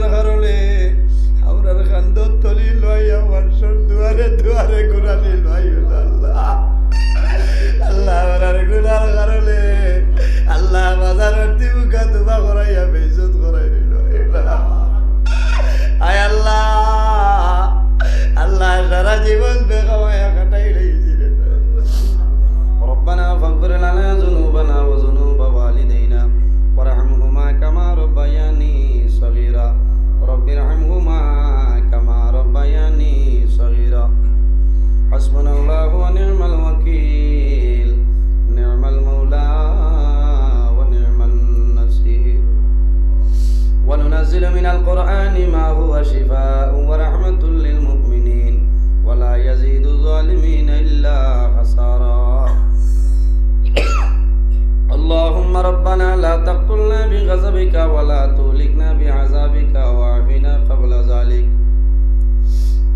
গুনার কারণে আমরা খান্দর তলি লইয়া মানুষের দুয়ারে দুয়ারে ঘুরালি লই আল্লাহ। আল্লাহ আমার গুনার কারণে আল্লাহ বাজারের দিবুকা দুবা করাইয়া هو شفاء ورحمة للمؤمنين ولا يزيد الظالمين إلا خسارا اللهم ربنا لا تقتلنا بغضبك ولا تهلكنا بعذابك وعافنا قبل ذلك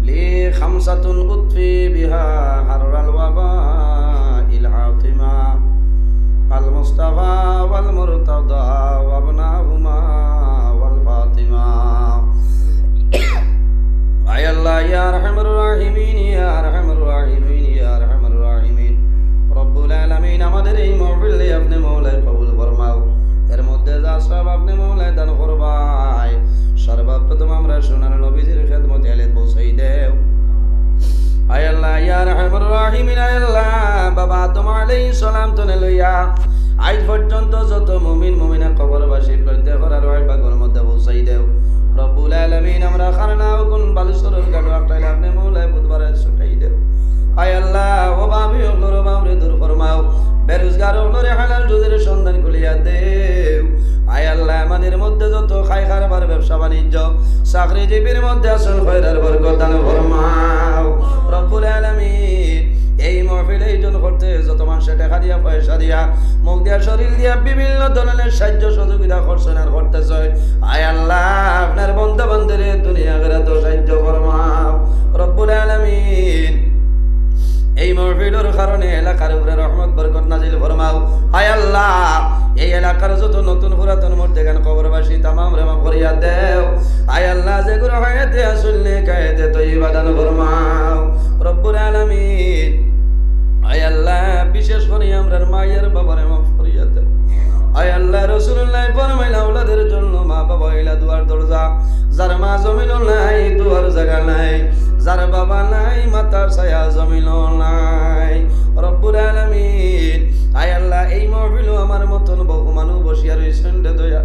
لي خمسة أطفي بها حر الوباء العاطمة المصطفى والمرتضى وابناهما আমাদের এই মহফিলে আপনি মৌলায় কবুল ফরমাও। এর মধ্যে যা সব আপনি মৌলায় দান করবাই। সর্বপ্রথম আমরা সোনার নবীজির খেদমতে আলে পৌঁছাই দেও। আয় আল্লাহ রাহিমিন, আয় আল্লাহ, বাবা আলাইহিস সালাম তনে লইয়া। আজ পর্যন্ত যত মুমিন মুমিনা কবরবাসী প্রত্যেক আর ওই বাগর পৌঁছাই দেও। রব্বুল আমরা কোন বালুসরের গাড়ো আটাইলে আপনি মৌলায় ছুটাই দেও। আয় আল্লাহ, ও বাবি দূর ফরমাও। বেরোজগার ওগুলোরে হালাল জুদের সন্ধান খুলিয়া দেও। আয় আল্লাহ, আমাদের মধ্যে যত খাই খারবার ব্যবসা বাণিজ্য, চাকরিজীবীর মধ্যে আসল খয়রার বরকত দান ফরমাও। রব্বুল আলামিন, এই মহফিলে করতে যত মানুষ টাকা দিয়া, পয়সা দিয়া, মুখ দিয়া, শরীর দিয়া বিভিন্ন ধরনের সাহায্য সহযোগিতা করছেন আর করতেছে আয় আল্লাহ, আপনার এলাকার উপরে রহমত, বরকত নাজিল ফরমাও। আয় আল্লাহ, এই এলাকার যত নতুন পুরাতন মধ্যে গান কবরবাসী, তামাম রেমা করিয়া দেও। আয় আল্লাহ, যে গুলো হায়াতে আসলে কায়েতে তো ইবাদান ফরমাও। রব্বুল আলামিন আয় আল্লাহ, বিশেষ করে আমরা মায়ের বাবার মাফ করিয়া দেও। আয় আল্লাহ রসুল্লাহ ফরমাইলা ওলাদের জন্য মা বাবা এলা দুয়ার দরজা। যার মা জমিন নাই, দুয়ার জায়গা নাই। যার বাবা নাই, মাতার ছায়া জমিন নাই। রব্বুল আলামিন, আয় আল্লাহ, এই মহফিল আমার মতন বহু মানুষ বসিয়া রয়েছেন রে দয়া।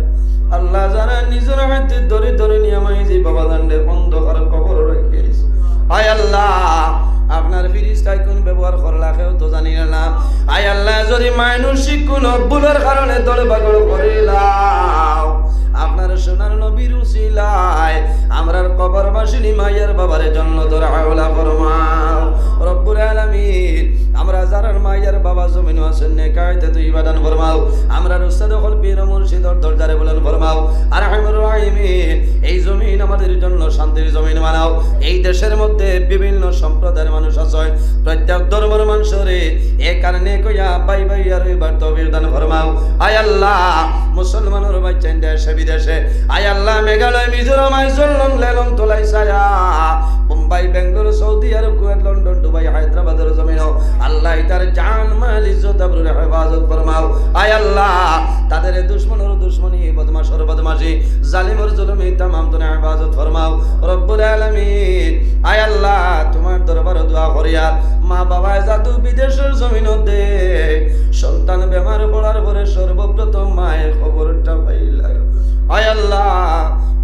আল্লাহ যারা নিজের হাতে ধরে ধরে নিয়ে আমায় যে বাবা দান্ডের অন্ধকার কবর রাখিয়েছে আয় আল্লাহ, আপনার ফিরিস্তায় কোন ব্যবহার করলা কেউ তো জানি না আয় আল্লাহ, যদি মানসিক কোন ভুলের কারণে দলে বাগল করিলাম আপনার সোনার নবীর উসিলায় আমরার বাসিনী মায়ের বাবার জন্য তোর আওলা ফরমাও। রব্বুল আলামিন। আমরা যারার মায়ের বাবা জমিন আছেন নে কায়দে তুই ইবাদান ফরমাও। আমরা উস্তাদ হল পীর মুর্শিদর দরজারে বলেন ফরমাও। আর রাহিমিন, এই জমিন আমাদের জন্য শান্তির জমিন বানাও। এই দেশের মধ্যে বিভিন্ন সম্প্রদায়ের মানুষ আছে, প্রত্যেক ধর্মের মানুষরে এ কারণে কইয়া বাই বাই আর এবার তবির দান ফরমাও। আয় আল্লাহ, মুসলমানের বাচ্চান দেশে বিদেশে। আয় আল্লাহ, মেঘালয়, মিজোরাম, আইজলং লেলং তোলাই সায়া Mumbai, Bangalore, Saudi Arab, Kuwait, London Dubai, হায়দ্রাবাদের জমিন আল্লাহ তার জান, মাল, ইজ্জত, আবরুর হেফাজত ফরমাও। আয় আল্লাহ, তাদের দুশ্মনের দুশ্মনী বদমাশর বদমাশি। জালিমর জুলুমি তামাম তুনে হেফাজত ফরমাও। রব্বুল আলামিন, আয় আল্লাহ, তোমার দরবারে দোয়া করিয়া মা বাবা জাদু বিদেশের জমিন দে। সন্তান বেমার পড়ার পরে সর্বপ্রথম মায়ের খবরটা পাইলা আয় আল্লাহ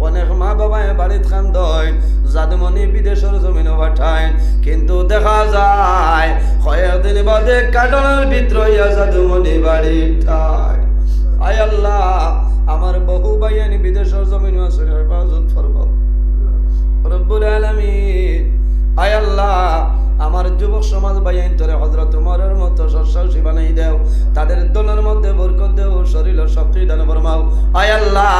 অনেক মা বাবায় বাড়িত খান্দয় জাদুমণি বিদেশের জমিনে পাঠায় কিন্তু দেখা যায় কয়েকদিন বাদে কাটনের ভিতর ইয়া জাদুমণি ঠায় আয়। আল্লাহ, আমার বহু বাইয়ানি বিদেশের জমিন আছে হেফাজত ফরমাও। রব্বুল আলামিন, আয় আল্লাহ, আমার যুবক সমাজ বাইন তোরে হজরত উমরের মতো বানাই দেও, তাদের দলের মধ্যে বরকত দেও, শরীর শক্তি দান ফরমাও আয় আল্লাহ,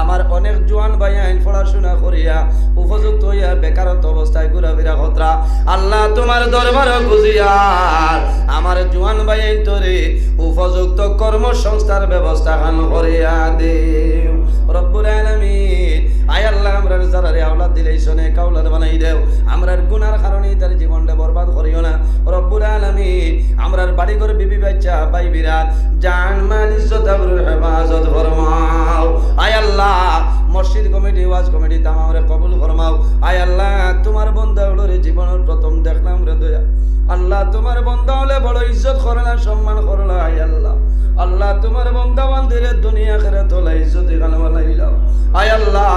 আমার অনেক জোয়ান ভাই আইন পড়াশোনা করিয়া উপযুক্ত হইয়া বেকারত্ব অবস্থায় ঘুরাফিরা খতরা আল্লাহ তোমার দরবার বুঝিয়ার আমার জোয়ান ভাই আইন তোরে উপযুক্ত কর্মসংস্থার ব্যবস্থা খান করিয়া দেও যারারে আওলাদ দিলেই শোনে কাউলাদ বানাই দেও। আমরার গুনার কারণে তার জীবনটা বরবাদ করিও না। রব্বুল আলামিন আমরার বাড়ি ঘর বিবি বাচ্চা, ভাই বিরাট জান মাল ইজ্জত, আবরুর হেফাজত ফরমাও। আয় আল্লাহ, মসজিদ কমিটি, ওয়াজ কমিটি তামামরে কবুল ফরমাও। আয় আল্লাহ, তোমার বন্ধা হলো জীবনের প্রথম দয়া আল্লাহ, তোমার বন্ধা হলে বড় ইজ্জত করে না, সম্মান করে না আয় আল্লাহ। আল্লাহ, তোমার বন্ধা বান্দিরে দুনিয়া খেরে তোলা ইজ্জত এখানে বানাইলাম আয় আল্লাহ,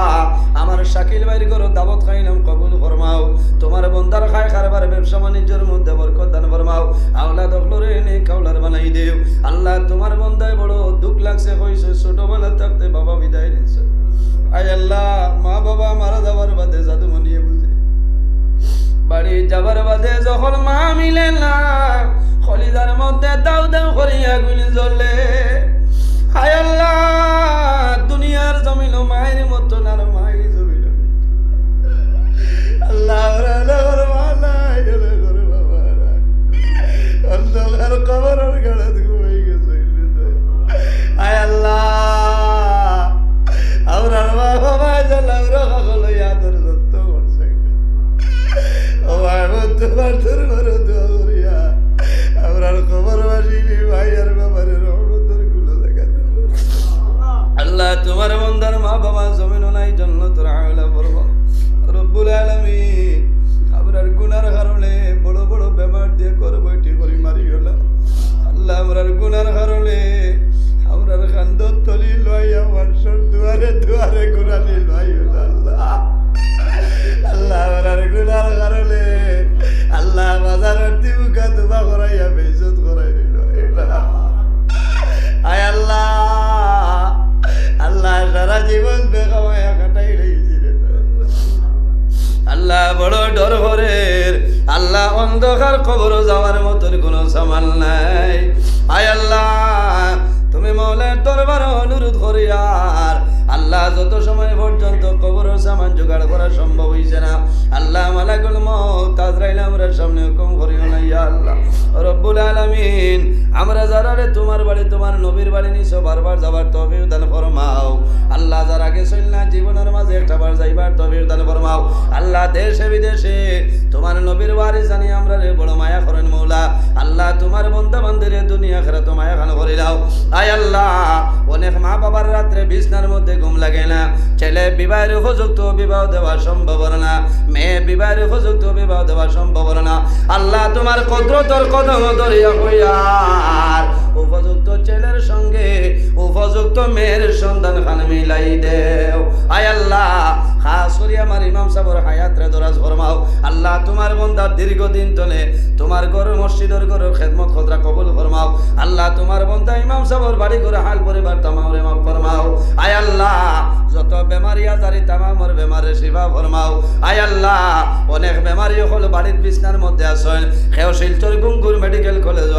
আমার শাকিল ভাইয়ের ঘর দাবত খাইলাম, কবুল ফরমাও। তোমার বন্দার খায় খারবার ব্যবসা বাণিজ্যের মধ্যে বরকত দান ফরমাও। আওলা দখলরে এনে কাউলার বানাই দেও। আল্লাহ, তোমার বন্দায় বড় দুঃখ লাগছে হয়েছে ছোটবেলা থাকতে বাবা বিদায় নিচ্ছে আয় আল্লাহ, মা বাবা মারা যাবার বাদে জাদু মনিয়ে বুঝে বাড়ি যাবার বাদে যখন মা মিলে না, খলিদার মধ্যে দাও দাও করিয়া গুলি জ্বলে। হায় আল্লাহ, দুনিয়ার জমিল মায়ের মতন আমার বড় ডর হরের আল্লাহ অন্ধকার কবর যাওয়ার মতন কোনো সামাল নাই। আয় আল্লাহ, তুমি মৌলের দরবার অনুরোধ করি আর। আল্লাহ যত সময় পর্যন্ত কবর সামান জোগাড় করা সম্ভব হইছে না, আল্লাহ মালাকুল মত তাজরাইল আমরা সামনে হুকুম করিও না আল্লাহ রব্বুল আলামিন, আমরা যারা রে তোমার বাড়ি, তোমার নবীর বাড়ি নিছো, বারবার যাবার তৌফিক দান ফরমাও। আল্লাহ যারা গেছিল না জীবনের মাঝে একটা বার যাইবার তৌফিক দান ফরমাও। আল্লাহ দেশে, বিদেশে তোমার নবীর বাড়ি জানি আমরা রে বড় মায়া করেন মৌলা। আল্লাহ তোমার বন্ধা বান্ধবীরে দুনিয়া খেরা তো মায়া খান করে দাও। আয় আল্লাহ বিছনার মধ্যে ঘুম লাগে না। ছেলে বিবাহের উপযুক্ত বিবাহ দেওয়া সম্ভব না। মেয়ে বিবাহের উপযুক্ত বিবাহ দেওয়া সম্ভব না। আল্লাহ তোমার কদ্রতর কদম ধরিয়া হইয়ার উপযুক্ত ছেলের সঙ্গে উপযুক্ত মেয়ের সন্ধান খান মিলাই দেও। আয় আল্লাহ খাস করি আমার ইমাম সাহর হায়াত রে দরাজ ফরমাও। আল্লাহ তোমার বন্দা দীর্ঘদিন তলে তোমার ঘর মসজিদের ঘর খেদমত খদরা কবুল ফরমাও। আল্লাহ তোমার বন্দা ইমাম সাহর বাড়ি করে হাল পরিবার তামাও রে মাফ ফরমাও। আয় আল্লাহ, যত বেমারি আজারি তামামর বেমারে শিবা ফরমাও। আয় আল্লাহ, অনেক বেমারি হল বাড়ির বিছনার মধ্যে আসেন। সেও শিলচর গুঙ্গুর মেডিকেল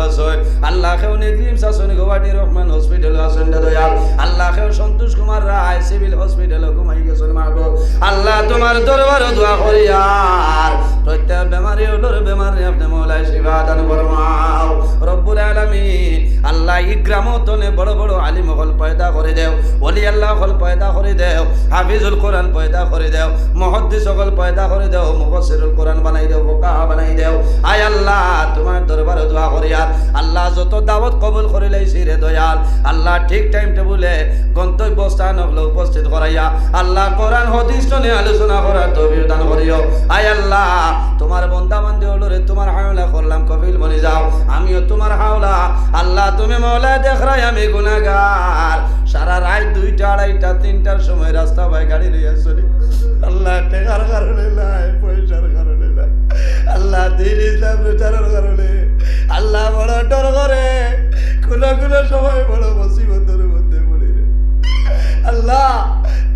আসেন আল্লাহ সেও নিগ্রিমস আসেন গুয়াহাটি রহমান হসপিটাল আসেন দয়াল। আল্লাহ সন্তোষ কুমার রায় সিভিল হসপিটাল ঘুমাই গেছেন মাহবুব। আল্লাহ তোমার দরবার দোয়া করি আর প্রত্যেক বেমারি হলোর বেমারি আপনি মৌলাই শিবা দান ফরমাও। রব্বুল আলামিন, আল্লাহ ই গ্রামতনে বড় বড় আলিম হল পয়দা করে দেও। ওলি আল্লাহ হল পয়দা করে দেও। হাফিজুল কোরআন পয়দা করে দেও। মহদ্দিস সকল পয়দা করে দেও। মুফসিরুল কোরআন বানাই দেও। ফোকাহা বানাই দেও। আয় আল্লাহ, তোমার দরবারে দোয়া করি আর আল্লাহ যত দাওয়াত কবুল করে লাইছি রে দয়াল। আল্লাহ ঠিক টাইম টেবুলে গন্তব্য স্থান হলে উপস্থিত করাইয়া। আল্লাহ কোরআন, হদিস শুনে আলোচনা করার তবির দান করিও। আয় আল্লাহ, তোমার বন্দা বান্ধব হলো রে, তোমার হাওলা করলাম কপিল বলে যাও। আমিও তোমার হাওলা। আল্লাহ তুমি মৌলা দেখরাই আমি গুনাগার সারা রাত দুইটা, আড়াইটা, তিনটার সময় রাস্তা ভাই গাড়ি লইয়া চলি। আল্লাহ টেকার কারণে নাই, পয়সার কারণে নাই। আল্লাহ দিন ইসলাম প্রচারের কারণে। আল্লাহ বড় ডর করে। কোনো কোনো সময় বড় মুসিবতের মধ্যে পড়ি আল্লাহ,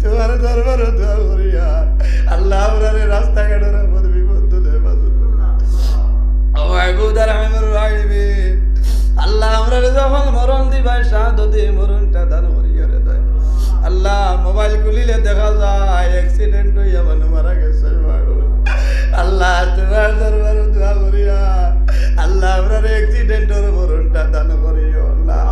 তোমার দরবার দোয়া আল্লাহ রাস্তাঘাটের মধ্যে বিপদ তুলে আল্লাহ। আমরা যখন মরণ দিবাই শাহাদতে মরণটা দান করিয়া দেয়। আল্লাহ, মোবাইল খুলিলে দেখা যায় অ্যাক্সিডেন্ট হইয়া মানুষ মারা গেছে আল্লাহ, তোমার দরবার দোয়া করিয়া আল্লাহ, আমরা অ্যাক্সিডেন্টের মরণটা দান করিও আল্লাহ।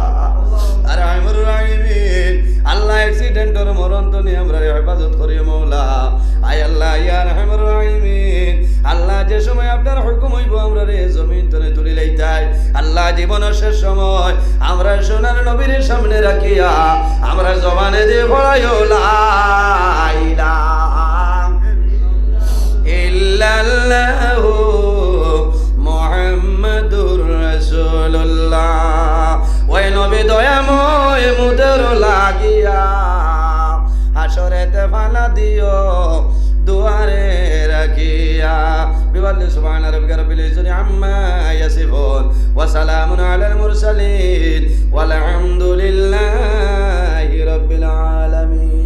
আর আমির রাহিমিন আল্লাহ অ্যাক্সিডেন্ট দুনিয়ার মরণ তো নিয়ে আমরা হেফাজত করি, মৌলা। আয় আল্লাহ ইয়ার রহমান রাহিমিন আল্লাহ যে সময় আপনার হুকুম হইব, আমরা রে জমিন তনে তুলি লইতাই। আল্লাহ জীবনের শেষ সময় আমরা সোনার নবীর সামনে রাখিয়া, আমরা জবানে দিয়ে পড়াইও লা ইলাহা ইল্লাল্লাহু। রাসূলুল্লাহ ওই নবী দয়াময় মুদের লাগিয়া হাসরেতে ফালা দিও, দুয়ারে রাখিয়া। বিবাল্লি সুবহান রাব্বিকা রাব্বিল ইজ্জতি আম্মা ইয়াসিফুন। ওয়া সালামুন আলাল মুরসালিন। ওয়াল হামদুলিল্লাহি রাব্বিল আলামিন।